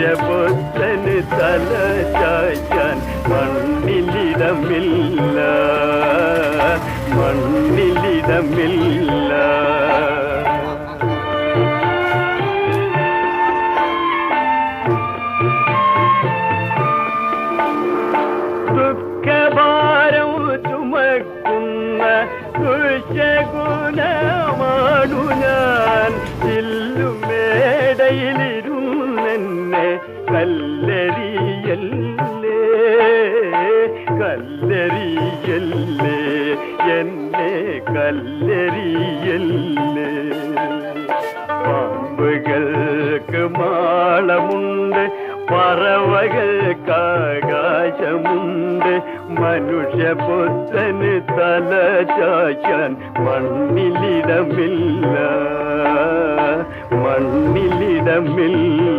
മനുഷ്യപുത്രന് തല ചായ്ക്കാൻ മണ്ണിലിടമില്ല. മണ്ണിലിടമില്ല. ദുഃഖഭാരം ചുമക്കുന്ന ദുശകുലമാണു ഞാൻ. ചില്ലുമേടയിലിരുന്നെന്നെ കല്ലെറിയല്ലേ? കല്ലെറിയല്ലേ? എന്നെ കല്ലെറിയല്ലേ? പാമ്പുകൾക്ക് മാളമുണ്ട് പറവകൾക്കാകാശമുണ്ട് മനുഷ്യപുത്രന് തല ചാച്ചാൻ മണ്ണിലിടമില്ല. മണ്ണിലിടമില്ല.